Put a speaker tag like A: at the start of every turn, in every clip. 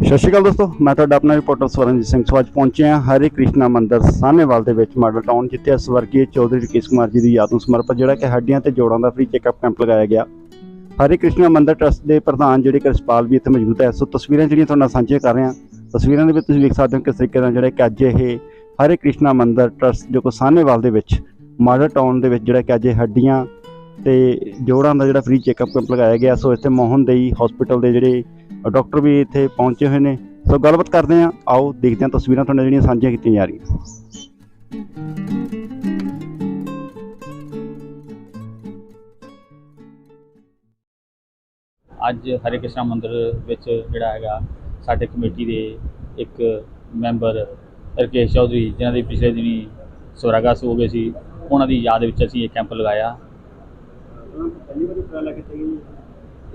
A: ਸਤਿ ਸ਼੍ਰੀ ਅਕਾਲ ਦੋਸਤੋ, ਮੈਂ ਤੁਹਾਡਾ ਆਪਣਾ ਰਿਪੋਰਟਰ ਸਵਰਨਜੀਤ ਸਿੰਘ। ਸਵਾਜ ਅੱਜ ਪਹੁੰਚੇ ਹਾਂ ਹਰੇ ਕ੍ਰਿਸ਼ਨਾ ਮੰਦਿਰ ਸਾਹਨੇਵਾਲ ਦੇ ਵਿੱਚ ਮਾਡਲ ਟਾਊਨ ਜਿੱਥੇ ਸਵਰਗੀ ਚੌਧਰੀ ਰਕੇਸ਼ ਕੁਮਾਰ ਜੀ ਦੀ ਯਾਦ ਨੂੰ ਸਮਰਪਿਤ, ਜਿਹੜਾ ਕਿ ਹੱਡੀਆਂ ਤੇ ਜੋੜਾਂ ਦਾ ਫ੍ਰੀ ਚੈੱਕਅਪ ਕੈਂਪ ਲਗਾਇਆ ਗਿਆ। ਹਰੇ ਕ੍ਰਿਸ਼ਨਾ ਮੰਦਿਰ ਟਰਸਟ ਦੇ ਪ੍ਰਧਾਨ ਜਿਹੜੇ ਕਰਸਪਾਲ ਵੀ ਇੱਥੇ ਮੌਜੂਦ ਹੈ। ਸੋ ਤਸਵੀਰਾਂ ਜਿਹੜੀਆਂ ਤੁਹਾਡੇ ਨਾਲ ਸਾਂਝੀਆਂ ਕਰ ਰਹੇ ਹਾਂ ਤਸਵੀਰਾਂ ਦੇ ਵਿੱਚ ਤੁਸੀਂ ਵੇਖ ਸਕਦੇ ਹੋ ਕਿਸ ਤਰੀਕੇ ਨਾਲ ਜਿਹੜਾ ਕਿ ਅੱਜ ਇਹ ਹਰੇ ਕ੍ਰਿਸ਼ਨਾ ਮੰਦਿਰ ਟਰਸਟ ਜੋ ਕਿ ਸਾਹਨੇਵਾਲ ਦੇ ਵਿੱਚ ਮਾਡਲ ਟਾਊਨ ਦੇ ਵਿੱਚ ਜਿਹੜਾ ਕਿ ਅੱਜ ਇਹ ਹੱਡੀਆਂ ਤੇ ਜੋੜਾਂ ਦਾ ਜਿਹੜਾ ਫ੍ਰੀ ਚੈੱਕਅਪ ਕੈਂਪ ਲਗਾਇਆ ਗਿਆ। ਸੋ ਇੱਥੇ ਮੋਹਨ ਦੇਈ ਹਸਪੀਟਲ ਦੇ ਜਿਹੜੇ ਡਾਕਟਰ ਵੀ ਇੱਥੇ ਪਹੁੰਚੇ ਹੋਏ ਨੇ। ਸੋ ਗੱਲਬਾਤ ਕਰਦੇ ਹਾਂ। ਆਓ ਦੇਖਦੇ ਹਾਂ ਤਸਵੀਰਾਂ ਤੁਹਾਡੇ ਜਿਹੜੀਆਂ ਸਾਂਝੀਆਂ ਕੀਤੀਆਂ ਜਾ ਰਹੀਆਂ।
B: ਅੱਜ ਹਰੇ ਕ੍ਰਿਸ਼ਨਾ ਮੰਦਿਰ ਵਿੱਚ ਜਿਹੜਾ ਹੈਗਾ, ਸਾਡੇ ਕਮੇਟੀ ਦੇ ਇੱਕ ਮੈਂਬਰ ਰਕੇਸ਼ ਚੌਧਰੀ, ਜਿਨ੍ਹਾਂ ਦੇ ਪਿਛਲੇ ਦਿਨੀ ਸਵਰਾਗਾਸ ਹੋ ਗਏ ਸੀ, ਉਹਨਾਂ ਦੀ ਯਾਦ ਵਿੱਚ ਅਸੀਂ ਇਹ ਕੈਂਪ ਲਗਾਇਆ।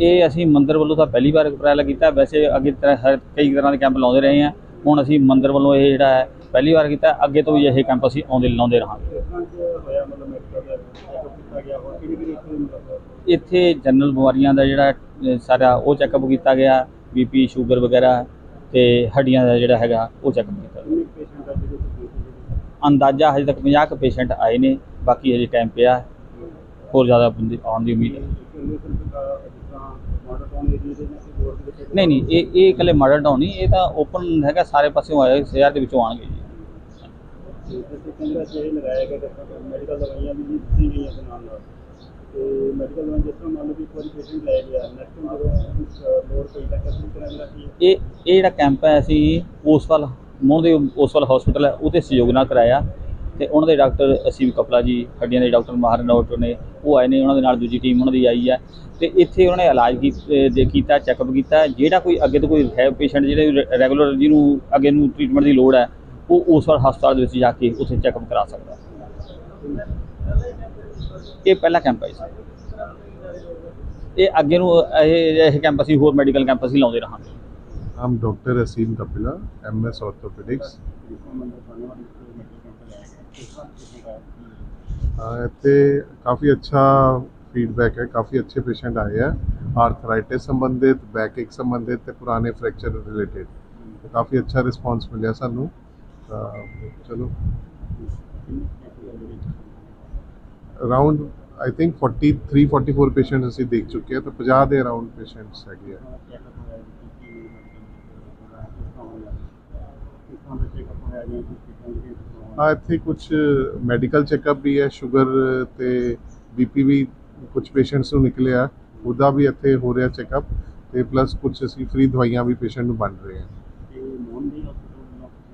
B: ਇਹ ਅਸੀਂ ਮੰਦਰ ਵੱਲੋਂ ਤਾਂ ਪਹਿਲੀ ਵਾਰ ਉਪਰਾਲਾ ਕੀਤਾ। ਵੈਸੇ ਅੱਗੇ ਤਰ੍ਹਾਂ ਹਰ ਕਈ ਤਰ੍ਹਾਂ ਦੇ ਕੈਂਪ ਲਾਉਂਦੇ ਰਹੇ ਹਾਂ। ਹੁਣ ਅਸੀਂ ਮੰਦਰ ਵੱਲੋਂ ਇਹ ਜਿਹੜਾ ਹੈ ਪਹਿਲੀ ਵਾਰ ਕੀਤਾ। ਅੱਗੇ ਤੋਂ ਵੀ ਇਹ ਕੈਂਪ ਅਸੀਂ ਆਉਂਦੇ ਲਾਉਂਦੇ ਰਹਾਂਗੇ। ਇੱਥੇ ਜਨਰਲ ਬਿਮਾਰੀਆਂ ਦਾ ਜਿਹੜਾ ਅਹ, ਸਾਰਾ ਉਹ ਚੈੱਕਅਪ ਕੀਤਾ ਗਿਆ। ਬੀਪੀ ਸ਼ੂਗਰ ਵਗੈਰਾ ਤੇ ਹੱਡੀਆਂ ਦਾ ਜਿਹੜਾ ਹੈਗਾ ਉਹ ਚੈੱਕਅਪ ਕੀਤਾ। ਗਿਆ। ਅੰਦਾਜ਼ਾ ਹਜੇ ਤੱਕ 50 ਕੁ ਪੇਸ਼ੈਂਟ ਆਏ ਨੇ। ਬਾਕੀ ਹਜੇ ਟਾਈਮ ਪਿਆ। ਹੋਰ ਜ਼ਿਆਦਾ ਬੰਦੇ ਆਉਣ ਦੀ ਉਮੀਦ ਹੈ। ਨਹੀਂ ਨਹੀਂ, ਇਹ ਇਹ ਇਕੱਲੇ ਮਾਡਲ ਟਾਊਨ ਨਹੀਂ, ਇਹ ਤਾਂ ਓਪਨ ਹੈਗਾ, ਸਾਰੇ ਪਾਸਿਓਂ ਆਏ ਸ਼ਹਿਰ ਦੇ ਵਿੱਚੋਂ ਆਣਗੇ ਜੀ।
C: ਮੈਡੀਕਲ ਦਵਾਈਆਂ ਵੀ ਦਿੱਤੀ ਗਈਆਂ ਦੇ ਨਾਲ ਨਾਲ ਤੇ ਮੈਡੀਕਲ ਦਵਾਈਆਂ ਜਿਸ ਤਰ੍ਹਾਂ ਮੰਨ ਲਓ ਕਿ ਇੱਕ ਵਾਰੀ ਪੇਸ਼ੈਂਟ ਲੈ ਗਿਆ ਨੈਕਸਟ ਜਦੋਂ ਲੋੜ ਪਈ ਤਾਂ ਕਿਸ ਤਰ੍ਹਾਂ ਦਾ ਕੀ
B: ਇਹ ਇਹ ਜਿਹੜਾ ਕੈਂਪ ਹੈ, ਅਸੀਂ ਉਸਵਾਲ ਮੋਹਨ ਦੇ ਉਸਵਾਲ ਹਸਪੀਟਲ ਹੈ, ਉਹਦੇ ਸਹਿਯੋਗ ਨਾਲ ਕਰਾਇਆ। ਤੇ ਉਹਨਾਂ ਦੇ ਡਾਕਟਰ ਅਸੀਮ ਕਪਲਾ ਜੀ ਹੱਡੀਆਂ ਦੇ ਡਾਕਟਰ ਮਾਹਰ ਡਾਕਟਰ ਨੇ ਉਹ ਆਏ ਨੇ ਉਹਨਾਂ ਦੇ ਨਾਲ ਦੂਜੀ ਟੀਮ ਉਹਨਾਂ ਦੀ ਆਈ ਹੈ ਤੇ ਇੱਥੇ ਉਹਨਾਂ ਨੇ ਇਲਾਜ ਕੀ- ਦੇ ਕੀਤਾ ਚੈੱਕਅਪ ਕੀਤਾ ਜਿਹੜਾ ਕੋਈ ਅੱਗੇ ਤੋਂ ਕੋਈ ਹੈ ਪੇਸ਼ੈਂਟ ਜਿਹੜੇ ਰੈਗੂਲਰ ਜਿਹਨੂੰ ਅੱਗੇ ਨੂੰ ਟ੍ਰੀਟਮੈਂਟ ਦੀ ਲੋੜ ਹੈ ਉਹ ਉਸ ਵਾਰ ਹਸਪਤਾਲ ਦੇ ਵਿੱਚ ਜਾ ਕੇ ਉੱਥੇ ਚੈੱਕਅਪ ਕਰਾ ਸਕਦਾ ਇਹ ਪਹਿਲਾ ਕੈਂਪ ਹੈ ਇਹ ਅੱਗੇ ਨੂੰ ਇਹ ਇਹ ਕੈਂਪ ਅਸੀਂ ਹੋਰ ਮੈਡੀਕਲ ਕੈਂਪ ਅਸੀਂ ਲਾਉਂਦੇ ਰਹਾਂਗੇ
D: I'm Dr. Asim Kapila, MS Orthopedics. ਇੱਥੇ ਕਾਫੀ ਅੱਛਾ ਫੀਡਬੈਕ ਹੈ ਕਾਫੀ ਅੱਛੇ ਪੇਸ਼ੈਂਟ ਆਏ ਹੈ ਆਰਥਰਾਈਟਿਸ ਸੰਬੰਧਿਤ ਬੈਕ ਇੱਕ ਸੰਬੰਧਿਤ ਤੇ ਪੁਰਾਣੇ ਫ੍ਰੈਕਚਰ ਰਿਲੇਟਡ ਕਾਫੀ ਅੱਛਾ ਰਿਸਪਾਂਸ ਮਿਲਿਆ ਸਾਨੂੰ। ਤਾਂ ਚਲੋ। ਅਰਾਊਂਡ ਆਈ ਥਿੰਕ 43 44 ਪੇਸ਼ੈਂਟ ਅਸੀਂ ਦੇਖ ਚੁੱਕੇ ਹਾਂ ਤਾਂ 50 ਦੇ ਅਰਾਊਂਡ ਪੇਸ਼ੈਂਟਸ ਹੈਗੇ ਆ। ਹਾਂ ਇੱਥੇ ਕੁਝ ਮੈਡੀਕਲ ਚੈੱਕਅਪ ਵੀ ਹੈ ਸ਼ੂਗਰ ਤੇ ਬੀਪੀ ਵੀ ਕੁਝ ਪੇਸ਼ੈਂਟਸ ਨੂੰ ਨਿਕਲਿਆ ਉਹਦਾ ਵੀ ਇੱਥੇ ਹੋ ਰਿਹਾ ਚੈੱਕਅਪ ਤੇ ਪਲੱਸ ਕੁਝ ਅਸੀਂ ਫ੍ਰੀ ਦਵਾਈਆਂ ਵੀ ਪੇਸ਼ੈਂਟ ਨੂੰ ਵੰਡ ਰਹੇ ਹਾਂ।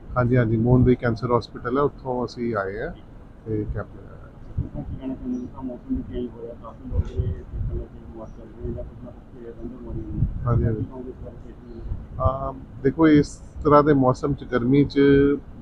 D: ਹਾਂਜੀ ਹਾਂਜੀ ਮੋਹਨ ਦੇ ਕੈਂਸਰ ਹਸਪੀਟਲ ਹੈ ਉੱਥੋਂ ਅਸੀਂ ਆਏ ਹਾਂ ਤੇ ਕੈਂਪ ਲਗਾਇਆ। ਹਾਂਜੀ ਹਾਂਜੀ। ਆ ਦੇਖੋ ਇਸ ਤਰ੍ਹਾਂ ਦੇ ਮੌਸਮ ਚ ਗਰਮੀ ਚ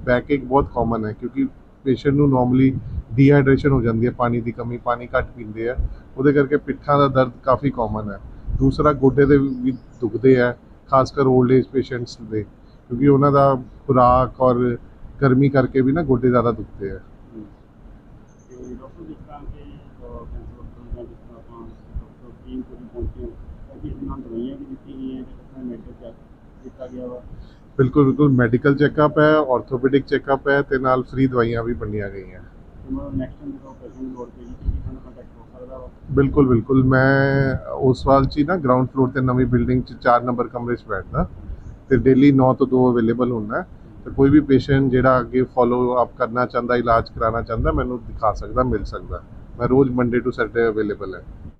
D: ਬੈਕ ਇੱਕ ਬਹੁਤ ਕਾਮਨ ਹੈ, ਕਿਉਂਕਿ ਪੇਸ਼ੈਂਟ ਨੂੰ ਨਾਰਮਲੀ ਡੀਹਾਈਡਰੇਸ਼ਨ ਹੋ ਜਾਂਦੀ ਹੈ, ਪਾਣੀ ਦੀ ਕਮੀ, ਪਾਣੀ ਘੱਟ ਪੀਂਦੇ ਆ। ਉਹਦੇ ਕਰਕੇ ਪਿੱਠਾਂ ਦਾ ਦਰਦ ਕਾਫੀ ਕਾਮਨ ਹੈ। ਦੂਸਰਾ ਗੋਡੇ ਦੇ ਵੀ ਦੁਖਦੇ ਆ ਖਾਸ ਕਰ 올ਡ ਏਜ ਪੇਸ਼ੈਂਟਸ ਦੇ, ਕਿਉਂਕਿ ਉਹਨਾਂ ਦਾ ਖੁਰਾਕ ਔਰ ਗਰਮੀ ਕਰਕੇ ਵੀ ਨਾ ਗੋਡੇ ਜ਼ਿਆਦਾ ਦੁਖਦੇ ਆ। ਬਿਲਕੁਲ ਬਿਲਕੁਲ। ਮੈਡੀਕਲ ਚੈੱਕਪ ਹੈ ਆਰਥੋਪੈਡਿਕ ਚੈੱਕਅਪ ਹੈ ਤੇ ਨਾਲ ਫ੍ਰੀ ਦਵਾਈਆਂ ਵੀ ਵੰਡੀਆਂ ਗਈਆਂ। ਬਿਲਕੁਲ ਬਿਲਕੁਲ। ਮੈਂ ਉਸ ਵਾਲ ਚ ਨਾ ਗਰਾਊਂਡ ਫਲੋਰ ਤੇ ਨਵੀਂ ਬਿਲਡਿੰਗ ਚ 4 ਨੰਬਰ ਕਮਰੇ 'ਚ ਬੈਠਦਾ। ਤੇ ਡੇਲੀ 9 ਤੋਂ 2 ਅਵੇਲੇਬਲ ਹੁੰਦਾ। ਤੇ ਕੋਈ ਵੀ ਪੇਸ਼ੈਂਟ ਜਿਹੜਾ ਅੱਗੇ ਫੋਲੋ ਅਪ ਕਰਨਾ ਚਾਹੁੰਦਾ ਇਲਾਜ ਕਰਾਉਣਾ ਚਾਹੁੰਦਾ ਮੈਨੂੰ ਦਿਖਾ ਸਕਦਾ ਮਿਲ ਸਕਦਾ। ਮੈਂ ਰੋਜ਼ ਮੰਡੇ ਟੂ ਸੈਟਰਡੇ ਅਵੇਲੇਬਲ ਹੈ।